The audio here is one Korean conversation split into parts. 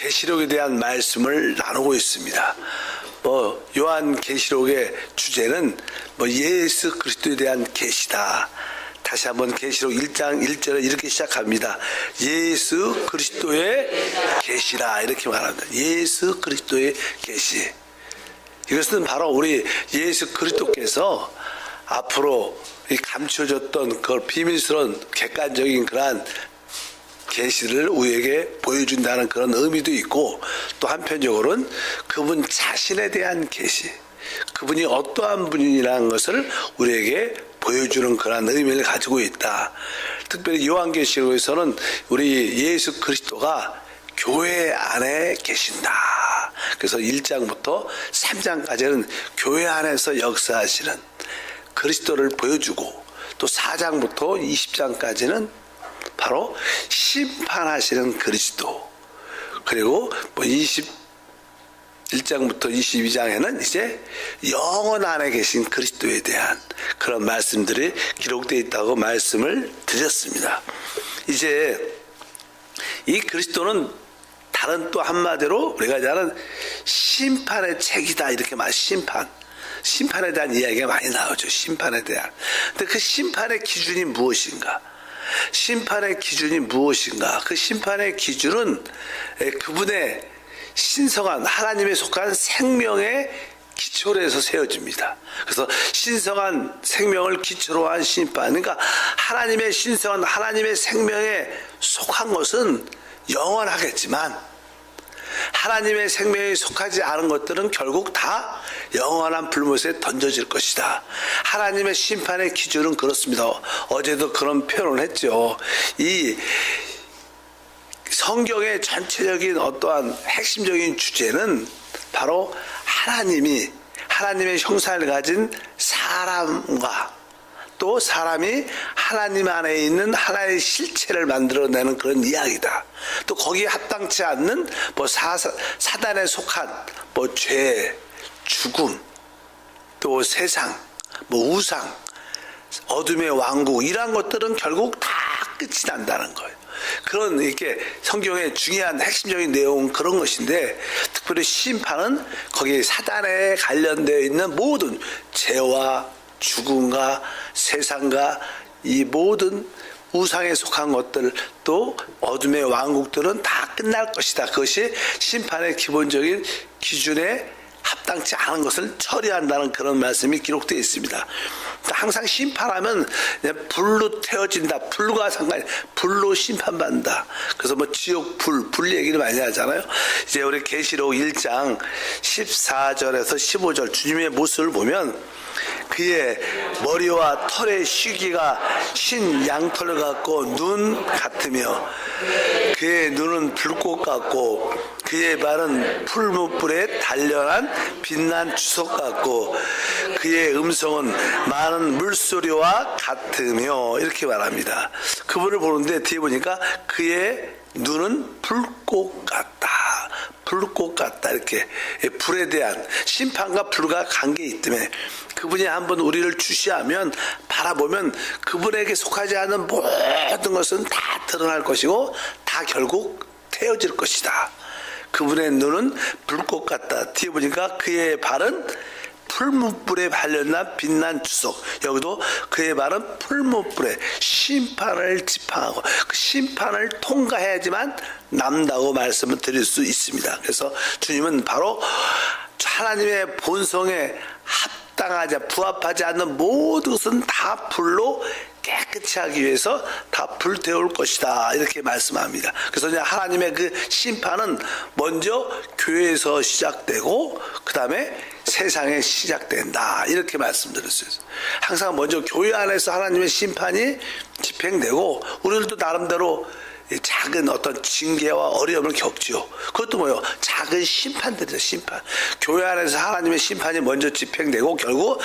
계시록에 대한 말씀을 나누고 있습니다. 뭐 요한 계시록의 주제는 뭐 예수 그리스도에 대한 계시다. 다시 한번 계시록 1장 1절에 이렇게 시작합니다. 예수 그리스도의 계시라 이렇게 말합니다. 예수 그리스도의 계시. 이것은 바로 우리 예수 그리스도께서 앞으로 이 감춰졌던 그 비밀스러운 객관적인 그러한 계시를 우리에게 보여준다는 그런 의미도 있고 또 한편적으로는 그분 자신에 대한 계시, 그분이 어떠한 분이라는 것을 우리에게 보여주는 그러한 의미를 가지고 있다. 특별히 요한계시록에서는 우리 예수 그리스도가 교회 안에 계신다. 그래서 1장부터 3장까지는 교회 안에서 역사하시는 그리스도를 보여주고 또 4장부터 20장까지는 바로 심판하시는 그리스도. 그리고 뭐 21장부터 22장에는 이제 영원 안에 계신 그리스도에 대한 그런 말씀들이 기록되어 있다고 말씀을 드렸습니다. 이제 이 그리스도는 다른 또 한마디로 우리가 이제 하는 심판의 책이다 이렇게 말 심판 심판에 대한 이야기가 많이 나오죠 심판에 대한 근데 그 심판의 기준이 무엇인가 심판의 기준이 무엇인가 그 심판의 기준은 에, 그분의 신성한 하나님에 속한 생명의 기초로 해서 세워집니다. 그래서 신성한 생명을 기초로 한 심판. 그러니까 하나님의 신성한 하나님의 생명에 속한 것은 영원하겠지만 하나님의 생명에 속하지 않은 것들은 결국 다 영원한 불못에 던져질 것이다. 하나님의 심판의 기준은 그렇습니다. 어제도 그런 표현을 했죠. 이 성경의 전체적인 어떠한 핵심적인 주제는 바로 하나님이 하나님의 형상을 가진 사람과 또 사람이 하나님 안에 있는 하나의 실체를 만들어내는 그런 이야기다. 또 거기에 합당치 않는 뭐 사, 사단에 속한 뭐 죄, 죽음, 또 세상, 뭐 우상, 어둠의 왕국 이러한 것들은 결국 다 끝이 난다는 거예요. 그런 이렇게 성경의 중요한 핵심적인 내용 그런 것인데 특별히 심판은 거기에 사단에 관련되어 있는 모든 죄와 죽음과 세상과 이 모든 우상에 속한 것들 또 어둠의 왕국들은 다 끝날 것이다. 그것이 심판의 기본적인 기준에 합당치 않은 것을 처리한다는 그런 말씀이 기록되어 있습니다. 항상 심판하면 불로 태워진다. 불과 상관이 불로 심판받는다. 그래서 뭐 지옥 불, 불 얘기를 많이 하잖아요. 이제 우리 계시록 1장 14절에서 15절 주님의 모습을 보면 그의 머리와 털의 시기가 신 양털 같고 눈 같으며 그의 눈은 불꽃 같고 그의 발은 풀무불에 단련한 빛난 주석 같고 그의 음성은 많은 물소리와 같으며 이렇게 말합니다. 그분을 보는데 뒤에 보니까 그의 눈은 불꽃 같다. 불꽃 같다 이렇게 불에 대한 심판과 불과 관계 있기 때문에 그분이 한번 우리를 주시하면 바라보면 그분에게 속하지 않은 모든 것은 다 드러날 것이고 다 결국 태워질 것이다. 그분의 눈은 불꽃 같다. 뒤에 보니까 그의 발은 풀무불에 발련난 빛난 주석. 여기도 그의 발은 풀무불에 심판을 지팡하고 그 심판을 통과해야지만 남다고 말씀을 드릴 수 있습니다. 그래서 주님은 바로 하나님의 본성에 합당하지 부합하지 않는 모든 것은 다 불로 깨끗이 하기 위해서 다 불태울 것이다 이렇게 말씀합니다. 그래서 이제 하나님의 그 심판은 먼저 교회에서 시작되고 그 다음에 세상에 시작된다 이렇게 말씀드렸어요. 항상 먼저 교회 안에서 하나님의 심판이 집행되고 우리들도 나름대로 작은 어떤 징계와 어려움을 겪지요. 그것도 뭐요? 작은 심판들이죠, 심판. 교회 안에서 하나님의 심판이 먼저 집행되고 결국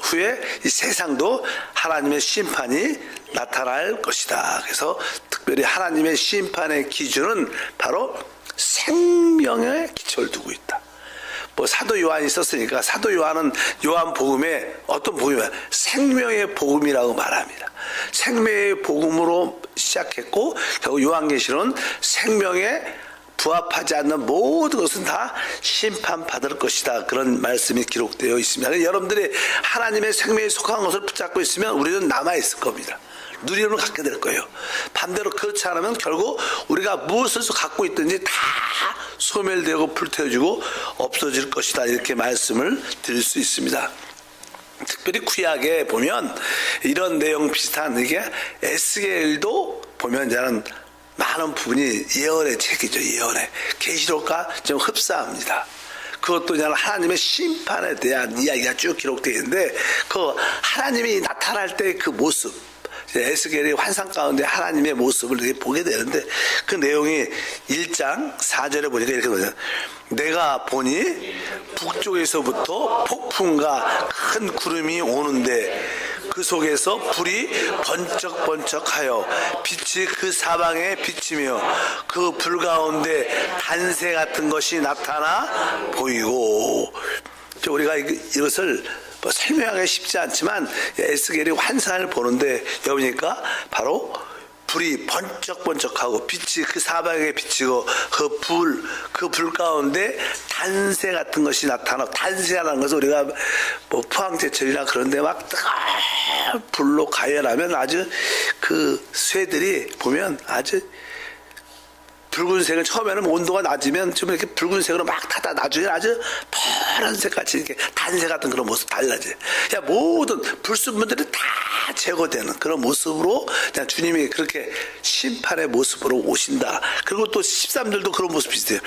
후에 이 세상도 하나님의 심판이 나타날 것이다. 그래서 특별히 하나님의 심판의 기준은 바로 생명의 기초를 두고 있다. 뭐 사도 요한이 있었으니까 사도 요한은 요한 복음에 어떤 복음이야? 생명의 복음이라고 말합니다. 생명의 복음으로 시작했고 결국 요한계시록은 생명의 부합하지 않는 모든 것은 다 심판받을 것이다. 그런 말씀이 기록되어 있습니다. 그래서 여러분들이 하나님의 생명에 속한 것을 붙잡고 있으면 우리는 남아있을 겁니다. 누림을 갖게 될 거예요. 반대로 그렇지 않으면 결국 우리가 무엇을 갖고 있든지 다 소멸되고 불태워지고 없어질 것이다. 이렇게 말씀을 드릴 수 있습니다. 특별히 구약에 보면 이런 내용 비슷한 이게 에스겔도 보면 저는 많은 부분이 예언의 책이죠 예언의 계시록과 좀 흡사합니다. 그것도 저는 하나님의 심판에 대한 이야기가 쭉 기록되어 있는데 그 하나님이 나타날 때 그 모습 에스겔의 환상 가운데 하나님의 모습을 이렇게 보게 되는데 그 내용이 1장 4절에 보니까 이렇게 나와요. 내가 보니 북쪽에서부터 폭풍과 큰 구름이 오는데 그 속에서 불이 번쩍번쩍하여 빛이 그 사방에 비치며 그 불 가운데 단새 같은 것이 나타나 보이고 저 우리가 이- 이것을 뭐 설명하기 쉽지 않지만 에스겔이 환상을 보는데 여보니까 바로 불이 번쩍번쩍하고 빛이 그 사방에 비치고 그 불 그 불 가운데 단새 같은 것이 나타나 단새라는 것은 우리가 뭐 포항제철이나 그런데 막 뜨거운 불로 가열하면 아주 그 쇠들이 보면 아주 붉은색을 처음에는 온도가 낮으면 좀 이렇게 붉은색으로 막 타다 나중에 아주 파란색 같이 이렇게 단색 같은 그런 모습 달라져요. 그냥 모든 불순물들이 다 제거되는 그런 모습으로 주님이 그렇게 심판의 모습으로 오신다. 그리고 또 13절도 그런 모습 비슷해요.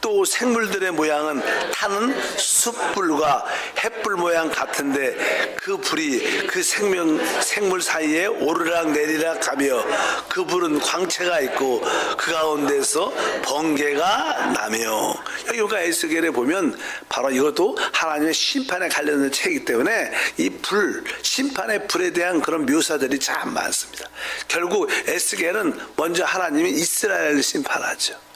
또 생물들의 모양은 타는 숯불과 햇불 모양 같은데 그 불이 그 생명 생물 사이에 오르락 내리락 가며 그 불은 광채가 있고 그 가운데서 번개가 나며 여기가 에스겔에 보면 바로 이것도 하나님의 심판에 관련된 책이기 때문에 이 불 심판의 불에 대한 그런 묘사들이 참 많습니다. 결국 에스겔은 먼저 하나님이 이스라엘을 심판하죠.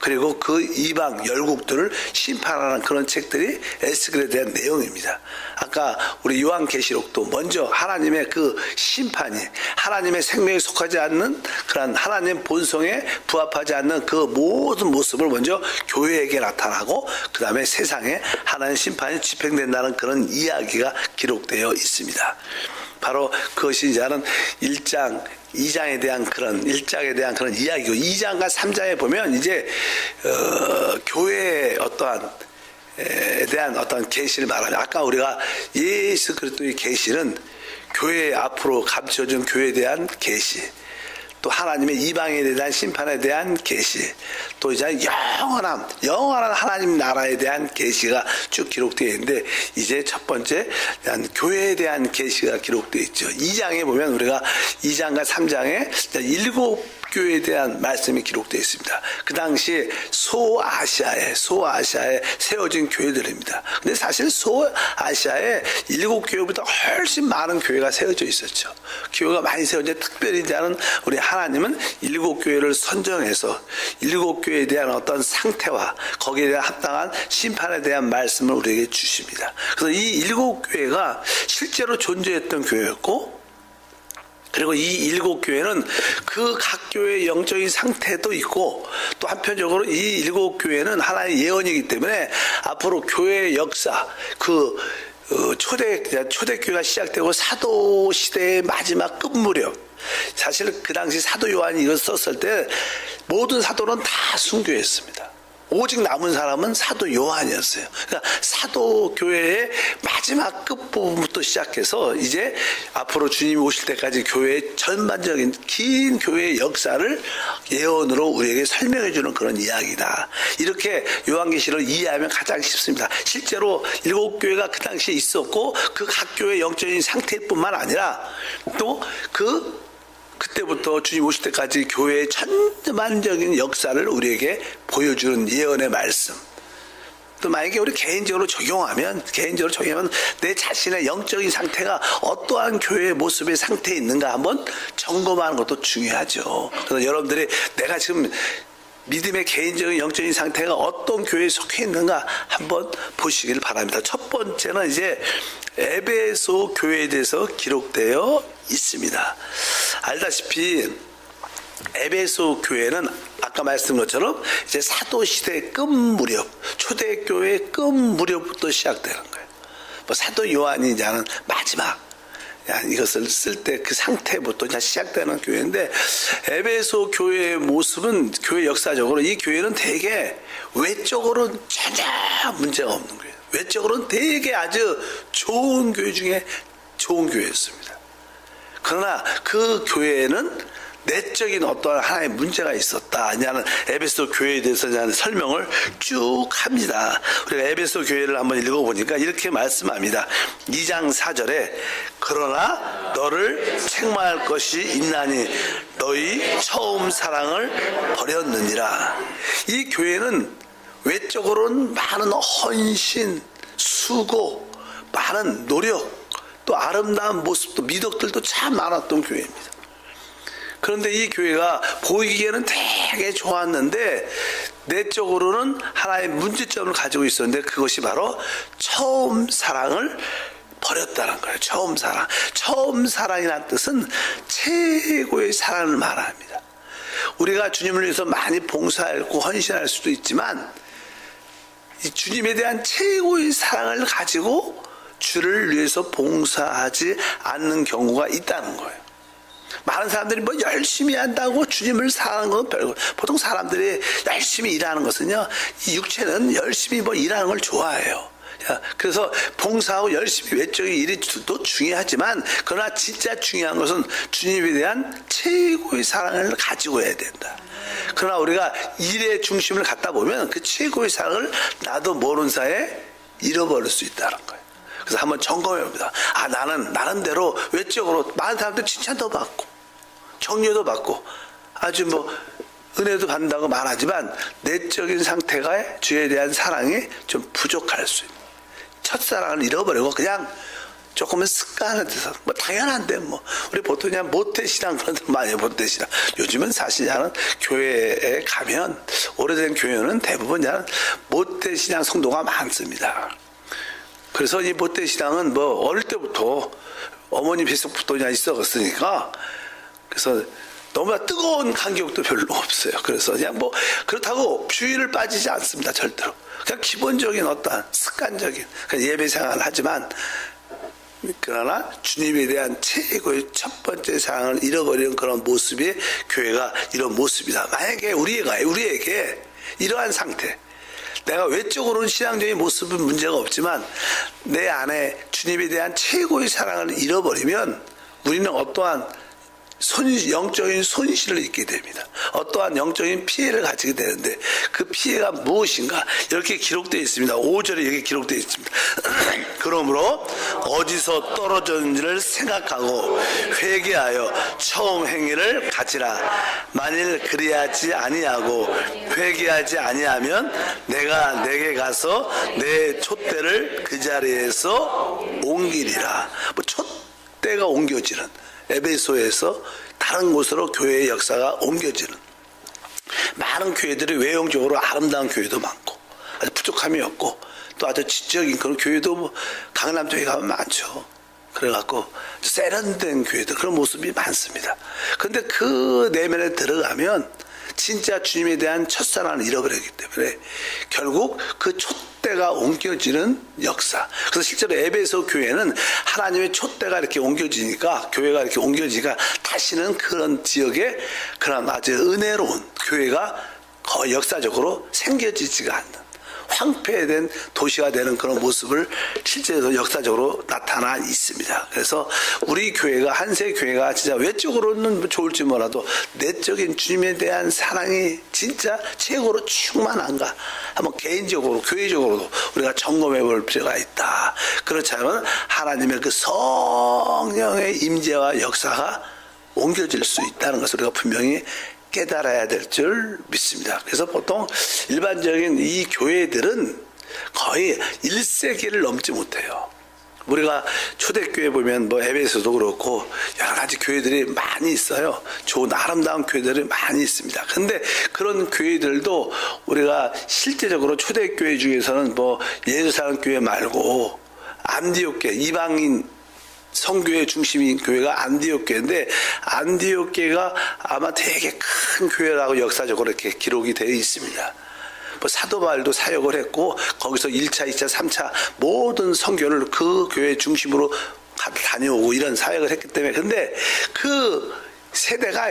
그리고 그 이방 열국들을 심판하는 그런 책들이 에스겔에 대한 내용입니다. 아까 우리 요한계시록도 먼저 하나님의 그 심판이 하나님의 생명에 속하지 않는 그런 하나님 본성에 부합하지 않는 그 모든 모습을 먼저 교회에게 나타나고 그 다음에 세상에 하나님 심판이 집행된다는 그런 이야기가 기록되어 있습니다. 바로 그것이 이제는 1장, 2장에 대한 그런 1장에 대한 그런 이야기고 2장과 3장에 보면 이제 어, 교회의 어떠한 에 대한 어떤 계시를 말하면 아까 우리가 예수 그리스도의 계시는 교회 앞으로 감춰준 교회에 대한 계시 또 하나님의 이방에 대한 심판에 대한 계시, 또 이제 영원한 영원한 하나님 나라에 대한 계시가 쭉 기록되어 있는데 이제 첫 번째 교회에 대한 계시가 기록되어 있죠. 2장에 보면 우리가 2장과 3장에 일곱 교회에 대한 말씀이 기록되어 있습니다. 그 당시 소아시아에 소아시아에 세워진 교회들입니다. 근데 사실 소아시아에 일곱 교회보다 훨씬 많은 교회가 세워져 있었죠. 교회가 많이 세워져 특별히 대한 우리 하나님은 일곱 교회를 선정해서 일곱 교회에 대한 어떤 상태와 거기에 대한 합당한 심판에 대한 말씀을 우리에게 주십니다. 그래서 이 일곱 교회가 실제로 존재했던 교회였고 그리고 이 일곱 교회는 그 각 교회의 영적인 상태도 있고 또 한편적으로 이 일곱 교회는 하나의 예언이기 때문에 앞으로 교회의 역사 그 어, 초대 초대교회가 시작되고 사도 시대의 마지막 끝무렵 사실 그 당시 사도 요한이 이걸 썼을 때 모든 사도는 다 순교했습니다. 오직 남은 사람은 사도 요한이었어요. 그러니까 사도 교회의 마지막 끝부분부터 시작해서 이제 앞으로 주님이 오실 때까지 교회의 전반적인 긴 교회의 역사를 예언으로 우리에게 설명해 주는 그런 이야기다. 이렇게 요한계시를 이해하면 가장 쉽습니다. 실제로 일곱 교회가 그 당시에 있었고 그 각 교회 영적인 상태일 뿐만 아니라 또그 그때부터 주님 오실 때까지 교회의 천만적인 역사를 우리에게 보여주는 예언의 말씀. 또 만약에 우리 개인적으로 적용하면 개인적으로 적용하면 내 자신의 영적인 상태가 어떠한 교회의 모습의 상태에 있는가 한번 점검하는 것도 중요하죠. 그래서 여러분들이 내가 지금 믿음의 개인적인 영적인 상태가 어떤 교회에 속해 있는가 한번 보시길 바랍니다. 첫 번째는 이제 에베소 교회에 대해서 기록되어 있습니다. 알다시피 에베소 교회는 아까 말씀드린 것처럼 이제 사도 시대 끝 무렵 초대교회 끝 무렵부터 시작되는 거예요. 뭐 사도 요한이 이제는 마지막 야, 이것을 쓸 때 그 상태부터 시작되는 교회인데 에베소 교회의 모습은 교회 역사적으로 이 교회는 되게 외적으로는 전혀 문제가 없는 거예요. 외적으로는 되게 아주 좋은 교회 중에 좋은 교회였습니다. 그러나 그 교회에는 내적인 어떠한 하나의 문제가 있었다. 아니냐는 에베소 교회에 대해서 대한 설명을 쭉 합니다. 우리가 에베소 교회를 한번 읽어보니까 이렇게 말씀합니다. 2장 4절에 그러나 너를 책망할 것이 있나니 너희 처음 사랑을 버렸느니라. 이 교회는 외적으로는 많은 헌신, 수고, 많은 노력, 또 아름다운 모습도 미덕들도 참 많았던 교회입니다. 그런데 이 교회가 보이기에는 되게 좋았는데 내적으로는 하나의 문제점을 가지고 있었는데 그것이 바로 처음 사랑을 버렸다는 거예요. 처음 사랑. 처음 사랑이라는 뜻은 최고의 사랑을 말합니다. 우리가 주님을 위해서 많이 봉사하고 헌신할 수도 있지만 이 주님에 대한 최고의 사랑을 가지고 주를 위해서 봉사하지 않는 경우가 있다는 거예요. 많은 사람들이 뭐 열심히 한다고 주님을 사랑하는 건 별거. 보통 사람들이 열심히 일하는 것은요, 이 육체는 열심히 뭐 일하는 걸 좋아해요. 야, 그래서 봉사하고 열심히 외적인 일이 또 중요하지만, 그러나 진짜 중요한 것은 주님에 대한 최고의 사랑을 가지고 해야 된다. 그러나 우리가 일의 중심을 갖다 보면 그 최고의 사랑을 나도 모르는 사이에 잃어버릴 수 있다는 거예요. 그래서 한번 점검해 봅니다. 아, 나는 나름대로 외적으로 많은 사람들 칭찬도 받고, 격려도 받고, 아주 뭐, 은혜도 받는다고 말하지만, 내적인 상태가 주에 대한 사랑이 좀 부족할 수 있는. 첫사랑을 잃어버리고 그냥 조금은 습관을 돼서 뭐 당연한데 뭐 우리 보통 그냥 모태신앙 그런 데 많이 모태신앙 요즘은 사실 나는 교회에 가면 오래된 교회는 대부분 그냥 모태신앙 성도가 많습니다. 그래서 이 모태신앙은 뭐 어릴 때부터 어머니 뱃속부터 그냥 있었으니까 그래서 너무나 뜨거운 간격도 별로 없어요. 그래서 그냥 뭐 그렇다고 주의를 빠지지 않습니다. 절대로. 그냥 기본적인 어떤 습관적인 예배 생활을 하지만 그러나 주님에 대한 최고의 첫 번째 사랑을 잃어버리는 그런 모습이 교회가 이런 모습이다. 만약에 우리가 우리에게 이러한 상태 내가 외적으로는 신앙적인 모습은 문제가 없지만 내 안에 주님에 대한 최고의 사랑을 잃어버리면 우리는 어떠한 손, 영적인 손실을 입게 됩니다. 어떠한 영적인 피해를 가지게 되는데 그 피해가 무엇인가 이렇게 기록되어 있습니다. 5절에 이렇게 기록되어 있습니다. 그러므로 어디서 떨어졌는지를 생각하고 회개하여 처음 행위를 가지라. 만일 그리하지 아니하고 회개하지 아니하면 내가 내게 가서 내 촛대를 그 자리에서 옮기리라. 뭐 촛대가 옮겨지는 에베소에서 다른 곳으로 교회의 역사가 옮겨지는 많은 교회들이 외형적으로 아름다운 교회도 많고 아주 부족함이 없고 또 아주 지적인 그런 교회도 뭐 강남 쪽에 가면 많죠. 그래갖고 세련된 교회들 그런 모습이 많습니다. 근데 그 내면에 들어가면 진짜 주님에 대한 첫사랑을 잃어버리기 때문에 결국 그 촛대가 옮겨지는 역사. 그래서 실제로 에베소 교회는 하나님의 촛대가 이렇게 옮겨지니까 교회가 이렇게 옮겨지니까 다시는 그런 지역에 그런 아주 은혜로운 교회가 거의 역사적으로 생겨지지가 않는 황폐된 도시가 되는 그런 모습을 실제로 역사적으로 나타나 있습니다. 그래서 우리 교회가 한세 교회가 진짜 외적으로는 뭐 좋을지 몰라도 내적인 주님에 대한 사랑이 진짜 최고로 충만한가 한번 개인적으로 교회적으로도 우리가 점검해 볼 필요가 있다. 그렇지 않으면 하나님의 그 성령의 임재와 역사가 옮겨질 수 있다는 것을 우리가 분명히 깨달아야 될 줄 믿습니다. 그래서 보통 일반적인 이 교회들은 거의 1세기를 넘지 못해요. 우리가 초대교회 보면 뭐 에베소도 그렇고 여러 가지 교회들이 많이 있어요. 좋은 아름다운 교회들이 많이 있습니다. 근데 그런 교회들도 우리가 실제적으로 초대교회 중에서는 뭐 예루살렘 교회 말고 안디옥 교회 이방인 성교의 중심인 교회가 안디옥 교회인데 안디옥 교회가 아마 되게 큰 교회라고 역사적으로 이렇게 기록이 되어 있습니다. 뭐 사도 바울도 사역을 했고 거기서 1차, 2차, 3차 모든 성교를 그 교회 중심으로 가- 다녀오고 이런 사역을 했기 때문에 근데 그 세대가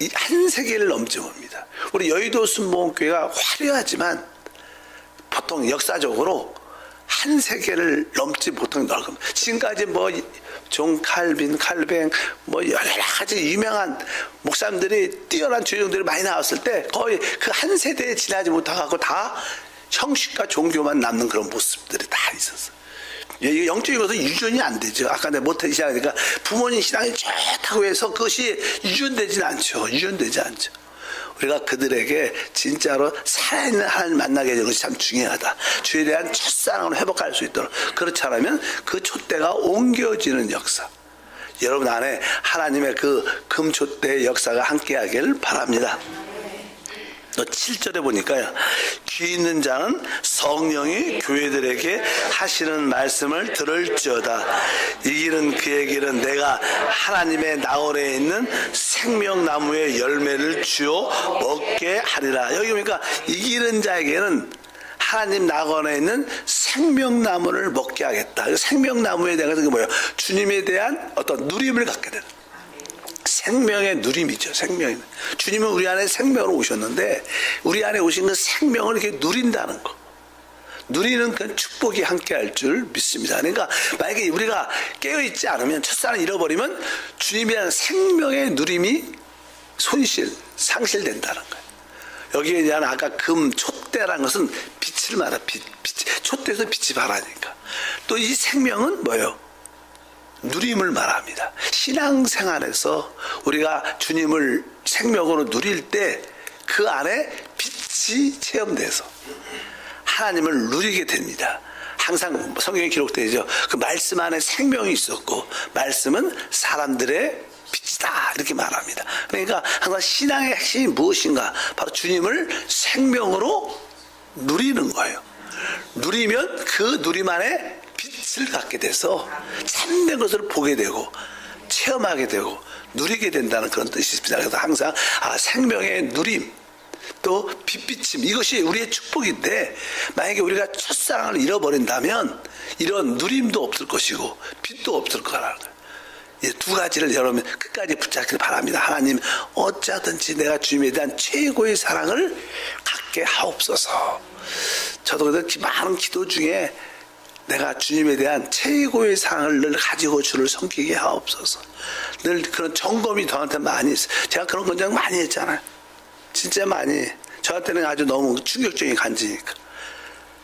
이한 세기를 넘지 봅니다. 우리 여의도 순복음교회가 화려하지만 보통 역사적으로 한 세계를 넘지 못한 넓음. 지금까지 뭐, 존 칼빈, 칼뱅, 뭐, 여러 가지 유명한 목사님들이 뛰어난 주종들이 많이 나왔을 때 거의 그 한 세대에 지나지 못하고 다 형식과 종교만 남는 그런 모습들이 다 있었어요. 이게 영적인 것은 유전이 안 되죠. 아까 내가 못해 시작하니까 부모님 신앙이 좋다고 해서 그것이 유전되진 않죠. 유전되지 않죠. 우리가 그들에게 진짜로 살아있는 하나님 만나게 되는 것이 참 중요하다. 주에 대한 첫사랑을 회복할 수 있도록. 그렇지 않으면 그 촛대가 옮겨지는 역사. 여러분 안에 하나님의 그 금촛대의 역사가 함께하기를 바랍니다. 또 7절에 보니까요. 귀 있는 자는 성령이 교회들에게 하시는 말씀을 들을지어다. 이 길은 그의 길은 내가 하나님의 나월에 있는 생명나무의 열매를 주어 먹게 하리라. 여기 보니까 이 길은 자에게는 하나님 낙원에 있는 생명나무를 먹게 하겠다. 그 생명나무에 대해서 그게 뭐예요? 주님에 대한 어떤 누림을 갖게 되는. 생명의 누림이죠. 생명이. 주님은 우리 안에 생명으로 오셨는데 우리 안에 오신 그 생명을 이렇게 누린다는 거. 누리는 그 축복이 함께 할 줄 믿습니다. 그러니까 만약에 우리가 깨어 있지 않으면 첫사랑 잃어버리면 주님에 대한 생명의 누림이 손실, 상실된다는 거예요. 여기에 대한 아까 금, 촛대라는 것은 빛을 말하, 빛, 빛, 촛대에서 빛이 바라니까. 또 이 생명은 뭐예요? 누림을 말합니다. 신앙생활에서 우리가 주님을 생명으로 누릴 때 그 안에 빛이 체험돼서 하나님을 누리게 됩니다. 항상 성경에 기록되죠. 그 말씀 안에 생명이 있었고 말씀은 사람들의 빛이다 이렇게 말합니다. 그러니까 항상 신앙의 핵심이 무엇인가? 바로 주님을 생명으로 누리는 거예요. 누리면 그 누림 안에 빛을 갖게 돼서 참된 것을 보게 되고 체험하게 되고 누리게 된다는 그런 뜻이 있습니다. 그래서 항상 아, 생명의 누림 또 빛비침 이것이 우리의 축복인데 만약에 우리가 첫사랑을 잃어버린다면 이런 누림도 없을 것이고 빛도 없을 거라는 거예요. 이두 가지를 여러분 끝까지 붙잡기를 바랍니다. 하나님 어쩌든지 내가 주님에 대한 최고의 사랑을 갖게 하옵소서. 저도 기- 많은 기도 중에 내가 주님에 대한 최고의 사랑을 늘 가지고 주를 섬기게 하옵소서. 늘 그런 점검이 저한테 많이 있어요. 제가 그런 권장 많이 했잖아요. 진짜 많이. 저한테는 아주 너무 충격적인 간지니까.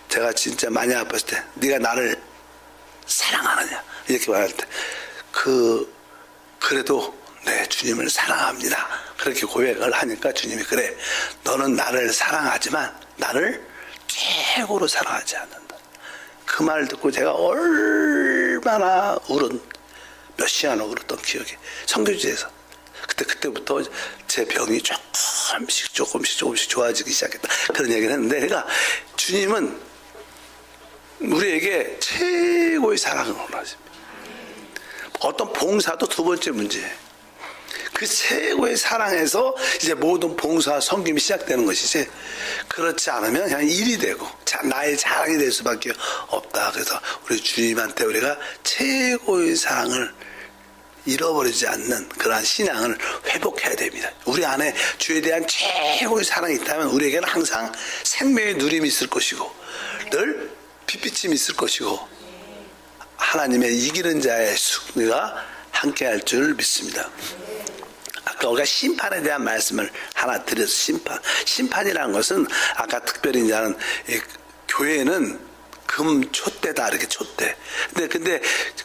제가 진짜 많이 아팠을 때, 네가 나를 사랑하느냐 이렇게 말할 때, 그 그래도 네 주님을 사랑합니다. 그렇게 고백을 하니까 주님이 그래, 너는 나를 사랑하지만 나를 최고로 사랑하지 않는다. 그말 듣고 제가 얼마나 울은 몇 시간을 울었던 기억이 성교지에서 그때 그때부터 제 병이 조금씩 조금씩 조금씩 좋아지기 시작했다 그런 얘기를 했는데 그러니까 주님은 우리에게 최고의 사랑을 원하십니다. 어떤 봉사도 두 번째 문제예요. 그 최고의 사랑에서 이제 모든 봉사와 섬김이 시작되는 것이지 그렇지 않으면 그냥 일이 되고 자, 나의 자랑이 될 수밖에 없다. 그래서 우리 주님한테 우리가 최고의 사랑을 잃어버리지 않는 그러한 신앙을 회복해야 됩니다. 우리 안에 주에 대한 최고의 사랑이 있다면 우리에게는 항상 생명의 누림이 있을 것이고 늘 빛비침이 있을 것이고 하나님의 이기는 자의 승리가 함께할 줄 믿습니다. 아까 우리가 심판에 대한 말씀을 하나 드려서 심판. 심판이라는 것은 아까 특별히 이제는 이 교회는 금 촛대다 이렇게 촛대. 근데 근데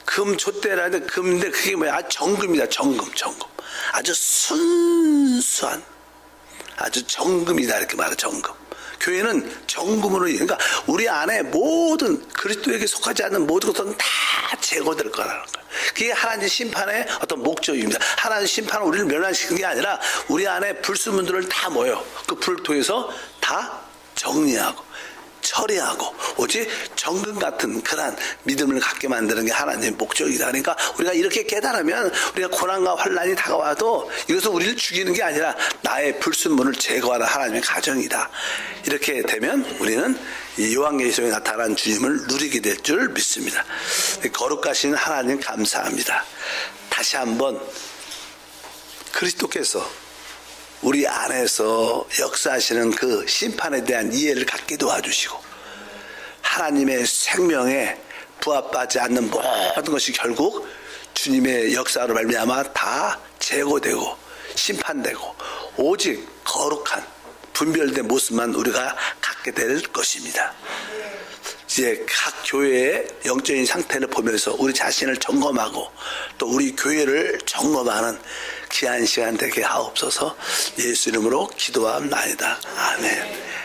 금 촛대라는데 금인데 그게 뭐야? 아, 정금이다 정금 정금. 아주 순수한 아주 정금이다 이렇게 말해 정금. 교회는 정금으로 그러니까 우리 안에 모든 그리스도에게 속하지 않는 모든 것은 다 제거될 거라는 거예요. 그게 하나님 심판의 어떤 목적입니다. 하나님 심판은 우리를 멸망시키는 게 아니라 우리 안에 불순물들을 다 모여 그 불을 통해서 다 정리하고 처리하고 오직 정금 같은 그러한 믿음을 갖게 만드는 게 하나님의 목적이다. 그러니까 우리가 이렇게 깨달으면 우리가 고난과 환란이 다가와도 이것은 우리를 죽이는 게 아니라 나의 불순물을 제거하는 하나님의 가정이다. 이렇게 되면 우리는 이 요한계시록에 나타난 주님을 누리게 될 줄 믿습니다. 거룩하신 하나님 감사합니다. 다시 한번 그리스도께서 우리 안에서 역사하시는 그 심판에 대한 이해를 갖게 도와주시고 하나님의 생명에 부합하지 않는 모든 것이 결국 주님의 역사로 말미암아 다 제거되고 심판되고 오직 거룩한 분별된 모습만 우리가 갖게 될 것입니다. 이제 각 교회의 영적인 상태를 보면서 우리 자신을 점검하고 또 우리 교회를 점검하는 귀한 시간 되게 하옵소서 예수 이름으로 기도합나이다. 아멘.